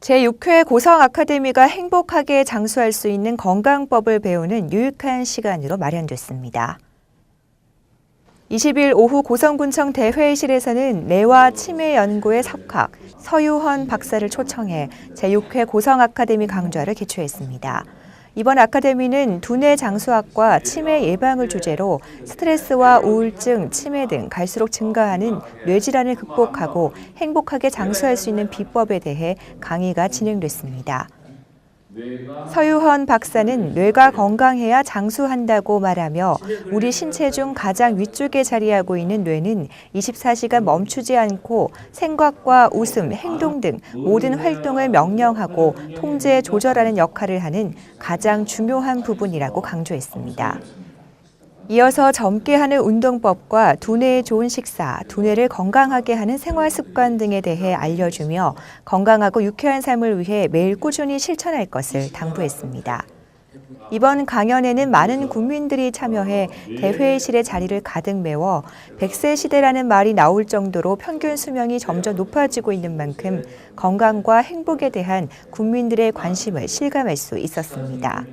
제6회 고성 아카데미가 행복하게 장수할 수 있는 건강법을 배우는 유익한 시간으로 마련됐습니다. 20일 오후 고성군청 대회의실에서는 뇌와 치매 연구의 석학 서유헌 박사를 초청해 제6회 고성 아카데미 강좌를 개최했습니다. 이번 아카데미는 두뇌 장수학과 치매 예방을 주제로 스트레스와 우울증, 치매 등 갈수록 증가하는 뇌질환을 극복하고 행복하게 장수할 수 있는 비법에 대해 강의가 진행됐습니다. 서유헌 박사는 뇌가 건강해야 장수한다고 말하며 우리 신체 중 가장 위쪽에 자리하고 있는 뇌는 24시간 멈추지 않고 생각과 웃음, 행동 등 모든 활동을 명령하고 통제, 조절하는 역할을 하는 가장 중요한 부분이라고 강조했습니다. 이어서 젊게 하는 운동법과 두뇌에 좋은 식사, 두뇌를 건강하게 하는 생활 습관 등에 대해 알려주며 건강하고 유쾌한 삶을 위해 매일 꾸준히 실천할 것을 당부했습니다. 이번 강연에는 많은 국민들이 참여해 대회의실의 자리를 가득 메워 100세 시대라는 말이 나올 정도로 평균 수명이 점점 높아지고 있는 만큼 건강과 행복에 대한 국민들의 관심을 실감할 수 있었습니다.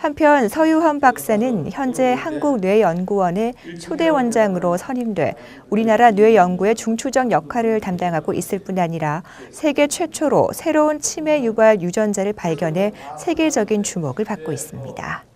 한편 서유헌 박사는 현재 한국뇌연구원의 초대 원장으로 선임돼 우리나라 뇌 연구의 중추적 역할을 담당하고 있을 뿐 아니라 세계 최초로 새로운 치매 유발 유전자를 발견해 세계적인 주목을 받고 있습니다.